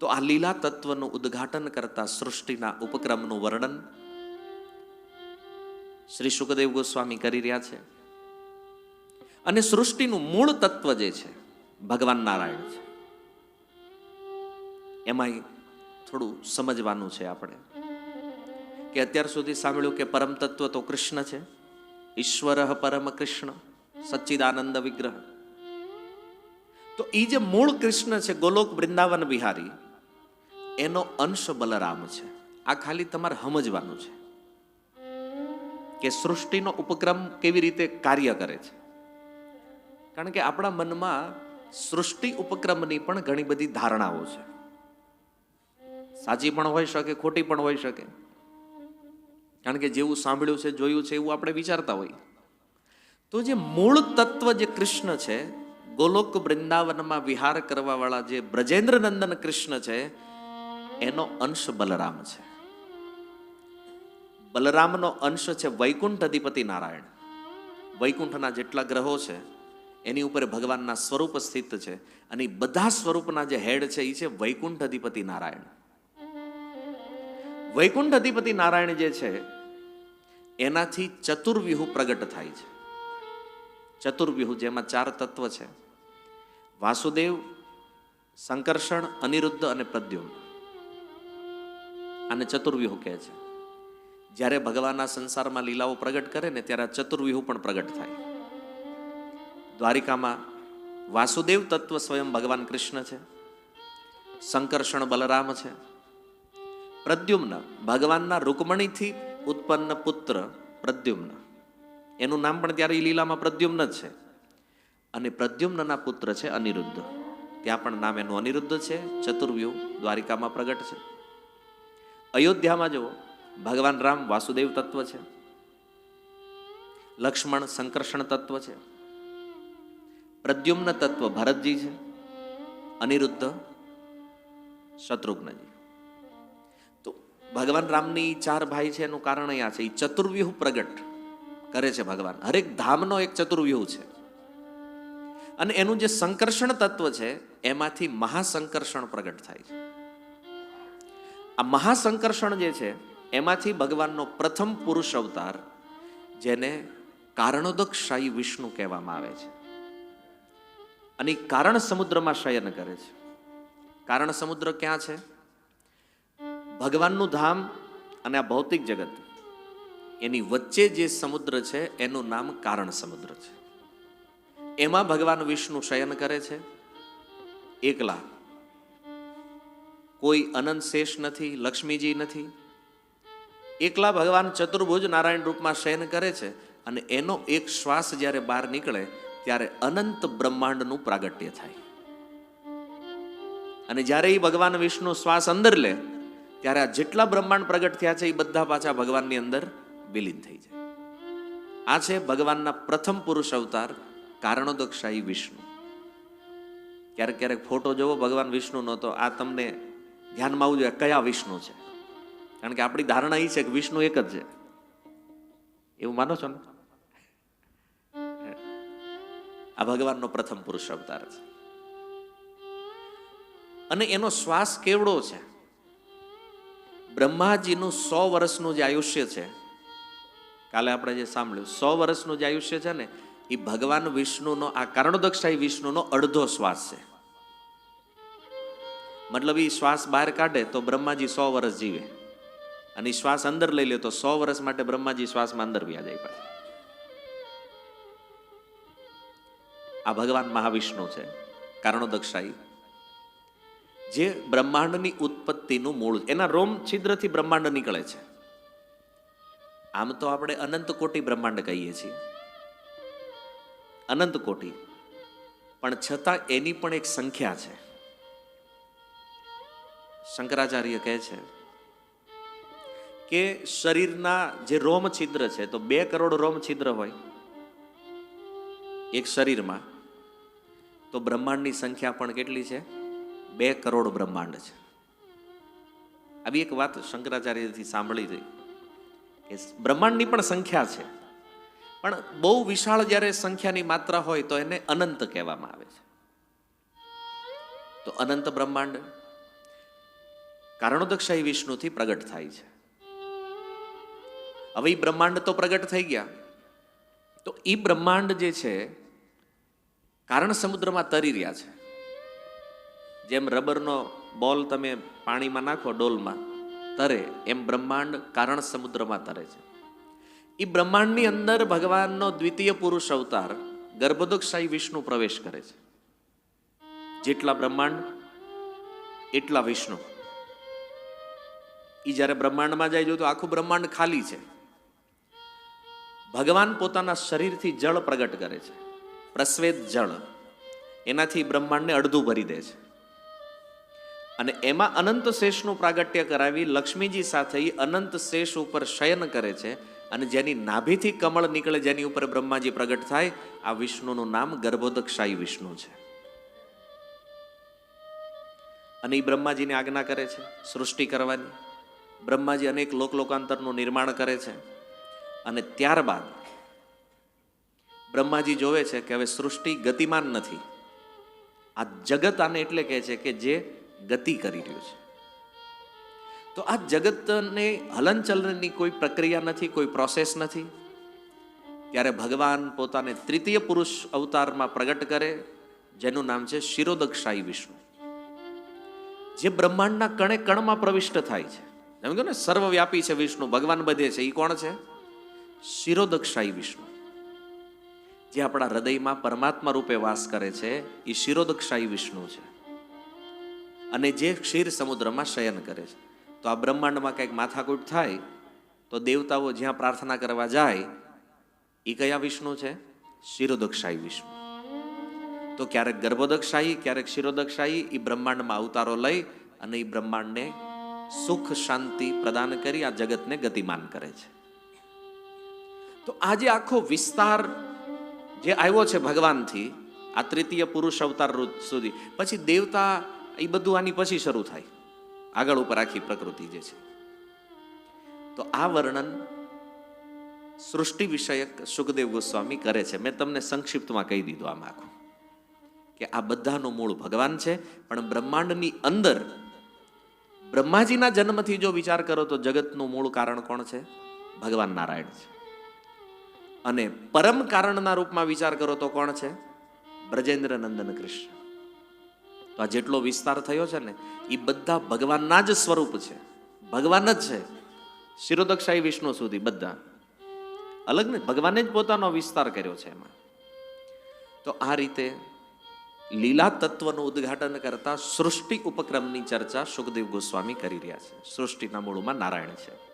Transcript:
તો આ લીલા તત્વનું ઉદ્ઘાટન કરતા સૃષ્ટિના ઉપક્રમનું વર્ણન શ્રી સુખદેવ ગોસ્વામી કરી રહ્યા છે. અને સૃષ્ટિનું મૂળ તત્વ જે છે, ભગવાન નારાયણ છે. એમાંય થોડું સમજવાનું છે આપણે. કે અત્યાર સુધી સાંભળ્યું કે પરમ તત્વ તો કૃષ્ણ છે. ઈશ્વર પરમ કૃષ્ણ, સચ્ચિદાનંદ વિગ્રહ. તો એ જે મૂળ કૃષ્ણ છે, ગોલોક વૃંદાવન બિહારી એનો અંશ બલરામ છે. આ ખાલી તમારે સમજવાનું છે કે સૃષ્ટિનો ઉપક્રમ કેવી રીતે કાર્ય કરે છે. કારણ કે આપણા મનમાં સૃષ્ટિ ઉપક્રમની પણ ઘણી બધી ધારણાઓ છે. સાચી પણ હોઈ શકે, ખોટી પણ હોઈ શકે. કારણ કે જેવું સાંભળ્યું છે, જોયું છે, એવું આપણે વિચારતા હોઈએ. તો જે મૂળ તત્વ જે કૃષ્ણ છે, ગોલોક વૃંદાવનમાં વિહાર કરવાવાળા જે બ્રજેન્દ્ર નંદન કૃષ્ણ છે એનો અંશ બલરામ છે. બલરામનો અંશ છે વૈકુંઠ અધિપતિ નારાયણ. વૈકુંઠના જેટલા ગ્રહો છે, એની ઉપર ભગવાનના સ્વરૂપ સ્થિત છે અને બધા સ્વરૂપના જે હેડ છે એ છે વૈકુંઠ અધિપતિ નારાયણ. વૈકુંઠ અધિપતિ નારાયણ જે છે, એનાથી ચતુર્વ્યુહ પ્રગટ થાય છે. ચતુર્વ્યુહ જેમાં ચાર તત્વ છે. વાસુદેવ સંકર્ષણ અનિરુદ્ધ અને પ્રદ્યુમ્ન. આને ચતુર્વ્યુહ કહે છે. જ્યારે ભગવાનના સંસારમાં લીલાઓ પ્રગટ કરે ને ત્યારે આ ચતુર્વ્યુહ પણ પ્રગટ થાય. દ્વારિકામાં વાસુદેવ તત્વ સ્વયં ભગવાન કૃષ્ણ છે. સંકર્ષણ બલરામ છે. પ્રદ્યુમ્ન ભગવાનના રૂકમણીથી ઉત્પન્ન પુત્ર પ્રદ્યુમ્ન. એનું નામ પણ ત્યારે એ લીલામાં પ્રદ્યુમ્ન છે. અને પ્રદ્યુમ્નના પુત્ર છે અનિરુદ્ધ. ત્યાં પણ નામ એનું અનિરુદ્ધ છે. ચતુર્વ્યુહ દ્વારિકામાં પ્રગટ છે. અયોધ્યામાં જુઓ, ભગવાન રામ વાસુદેવ તત્વ છે. લક્ષ્મણ સંકર્ષણ તત્વ છે. પ્રદ્યુમ્ન તત્વ ભરતજી છે. અનિરુદ્ધ શત્રુઘ્નજી. તો ભગવાન રામની ચાર ભાઈ છે એનું કારણ અહીંયા છે. એ ચતુર્વ્યુહ પ્રગટ કરે છે ભગવાન. હરેક ધામનો એક ચતુર્વ્યુહ છે. અને એનું જે સંકર્ષણ તત્વ છે, એમાંથી મહાસંકર્ષણ પ્રગટ થાય છે. આ મહાસંકર્ષણ જે છે, એમાંથી ભગવાનનો પ્રથમ પુરુષ અવતાર, જેને કારણોદકશાહી વિષ્ણુ કહેવામાં આવે છે. અને કારણ સમુદ્રમાં શયન કરે છે. કારણ સમુદ્ર ક્યાં છે? ભગવાનનું ધામ અને આ ભૌતિક જગત. એની વચ્ચે જે સમુદ્ર છે, એનું નામ કારણ સમુદ્ર છે. એમાં ભગવાન વિષ્ણુ શયન કરે છે. એકલા કોઈ અનંત શેષ નથી, લક્ષ્મીજી નથી. એકલા ભગવાન ચતુર્ભુજ નારાયણ રૂપમાં શયન કરે છે અને એનો એક શ્વાસ જ્યારે બહાર નીકળે ત્યારે અનંત બ્રહ્માંડનું પ્રાગટ્ય થાય. અને જ્યારે એ ભગવાન વિષ્ણુ શ્વાસ અંદર લે, ત્યારે આ જેટલા બ્રહ્માંડ પ્રગટ થયા છે એ બધા પાછા ભગવાનની અંદર વિલીન થઈ જાય. આ છે ભગવાનના પ્રથમ પુરુષ અવતાર કારણોદકશાહી વિષ્ણુ. ક્યારેક ક્યારેક ફોટો જોવો ભગવાન વિષ્ણુનો તો આ તમને ધ્યાનમાં આવવું જોઈએ કયા વિષ્ણુ છે? કારણ કે આપણી ધારણા એ છે કે વિષ્ણુ એક જ છે. એવું માનો છો ને? આ ભગવાનનો પ્રથમ પુરુષ અવતાર છે. અને એનો શ્વાસ કેવડો છે? બ્રહ્માજીનું સો વર્ષનું જે આયુષ્ય છે, કાલે આપણે જે સાંભળ્યું, સો વર્ષનું જે આયુષ્ય છે ને એ ભગવાન વિષ્ણુનો, આ કારણોદક્ષાઈ વિષ્ણુનો અડધો શ્વાસ છે. મતલબ એ શ્વાસ બહાર કાઢે તો બ્રહ્માજી સો વર્ષ જીવે. અને શ્વાસ અંદર લઈ લે તો સો વર્ષ માટે બ્રહ્માજી શ્વાસમાં અંદર વ્યા જાય પાછા. આ ભગવાન મહાવિષ્ણુ છે કારણોદક્ષાઈ જે બ્રહ્માંડની ઉત્પત્તિનું મૂળ એના રોમ છિદ્રથી બ્રહ્માંડ નીકળે છે. આમ તો આપણે અનંત કોટી બ્રહ્માંડ કહીએ છીએ. અનંત કોટી. પણ છતાં એની પણ એક સંખ્યા છે. શંકરાચાર્ય કહે છે કે શરીરના જે રોમ છિદ્ર છે, તો બે કરોડ રોમ છિદ્ર હોય એક શરીરમાં, તો બ્રહ્માંડની સંખ્યા પણ કેટલી છે? બે કરોડ બ્રહ્માંડ છે. આવી એક વાત શંકરાચાર્યથી સાંભળી હતી કે બ્રહ્માંડની પણ સંખ્યા છે, પણ બહુ વિશાળ જ્યારે સંખ્યાની માત્રા હોય તો એને અનંત કહેવામાં આવે છે. તો અનંત બ્રહ્માંડ કારણોદકશાહી વિષ્ણુથી પ્રગટ થાય છે. હવે એ બ્રહ્માંડ તો પ્રગટ થઈ ગયા. તો એ બ્રહ્માંડ જે છે, કારણ સમુદ્રમાં તરી રહ્યા છે. જેમ રબરનો બોલ તમે પાણીમાં નાખો, ડોલમાં તરે, એમ બ્રહ્માંડ કારણ સમુદ્રમાં તરે છે. એ બ્રહ્માંડની અંદર ભગવાનનો દ્વિતીય પુરુષ અવતાર ગર્ભોદકશાહી વિષ્ણુ પ્રવેશ કરે છે. જેટલા બ્રહ્માંડ, એટલા વિષ્ણુ. એ જ્યારે બ્રહ્માંડમાં જાય જો તો આખું બ્રહ્માંડ ખાલી છે. ભગવાન પોતાના શરીરથી જળ પ્રગટ કરે છે. પ્રસ્વેત જળ. એનાથી બ્રહ્માંડને અડધું ભરી દે છે. અને એમાં અનંત શેષનું પ્રાગટ્ય કરાવી લક્ષ્મીજી સાથે એ અનંત શેષ ઉપર શયન કરે છે અને જેની નાભીથી કમળ નીકળે જેની ઉપર બ્રહ્માજી પ્રગટ થાય, આ વિષ્ણુનું નામ ગર્ભોદકશાહી વિષ્ણુ છે. અને એ બ્રહ્માજીને આજ્ઞા કરે છે, સૃષ્ટિ કરવાની. બ્રહ્માજી અનેક લોકલોકાંતરનું નિર્માણ કરે છે. અને ત્યારબાદ બ્રહ્માજી જોવે છે કે હવે સૃષ્ટિ ગતિમાન નથી. આ જગત આને એટલે કહે છે કે જે ગતિ કરી રહ્યું છે. તો આ જગતને હલનચલનની કોઈ પ્રક્રિયા નથી, કોઈ પ્રોસેસ નથી. ત્યારે ભગવાન પોતાને તૃતીય પુરુષ અવતારમાં પ્રગટ કરે, જેનું નામ છે શિરોદક્ષાઈ વિષ્ણુ. જે બ્રહ્માંડના કણે કણમાં પ્રવિષ્ટ થાય છે. કહ્યું ને, સર્વવ્યાપી છે વિષ્ણુ, ભગવાન બધે છે. એ કોણ છે? શિરોદક્ષાઈ વિષ્ણુ. જે આપણા હૃદયમાં પરમાત્મા રૂપે વાસ કરે છે એ શિરોદક્ષાઈ વિષ્ણુ છે. અને જે ક્ષીર સમુદ્રમાં શયન કરે છે. તો આ બ્રહ્માંડમાં કંઈક માથાકૂટ થાય, તો દેવતાઓ જ્યાં પ્રાર્થના કરવા જાય એ કયા વિષ્ણુ છે? શિરોદક્ષાઈ વિષ્ણુ. તો ક્યારેક ગર્ભોદક્ષાઈ, ક્યારેક શિરોદક્ષાઈ એ બ્રહ્માંડમાં અવતારો લઈ અને એ બ્રહ્માંડને સુખ શાંતિ પ્રદાન કરી આ જગતને ગતિમાન કરે છે. તો આજે આખો વિસ્તાર જે આવ્યો છે ભગવાનથી, આ તૃતીય પુરુષ અવતાર સુધી, પછી દેવતા, એ બધું આની પછી શરૂ થાય. આગળ ઉપર આખી પ્રકૃતિ જે છે. તો આ વર્ણન સૃષ્ટિ વિષયક સુખદેવ ગોસ્વામી કરે છે. મેં તમને સંક્ષિપ્તમાં કહી દીધું આમ આખું. કે આ બધાનું મૂળ ભગવાન છે, પણ બ્રહ્માંડની અંદર બ્રહ્માજીના જન્મથી જો વિચાર કરો તો જગતનું મૂળ કારણ કોણ છે? ભગવાન નારાયણ છે. અને પરમ કારણના રૂપમાં વિચાર કરો તો કોણ છે? બ્રજેન્દ્ર નંદન કૃષ્ણ. તો આ જેટલો વિસ્તાર થયો છે ને એ બધા ભગવાનના જ સ્વરૂપ છે. ભગવાન જ છે. શિરોદક્ષાઈ વિષ્ણુ સુધી બધા. અલગ ને, ભગવાને જ પોતાનો વિસ્તાર કર્યો છે એમાં. તો આ રીતે લીલા તત્વનું ઉદ્ઘાટન કરતા સૃષ્ટિ ઉપક્રમની ચર્ચા સુખદેવ ગોસ્વામી કરી રહ્યા છે. સૃષ્ટિના મૂળમાં નારાયણ છે.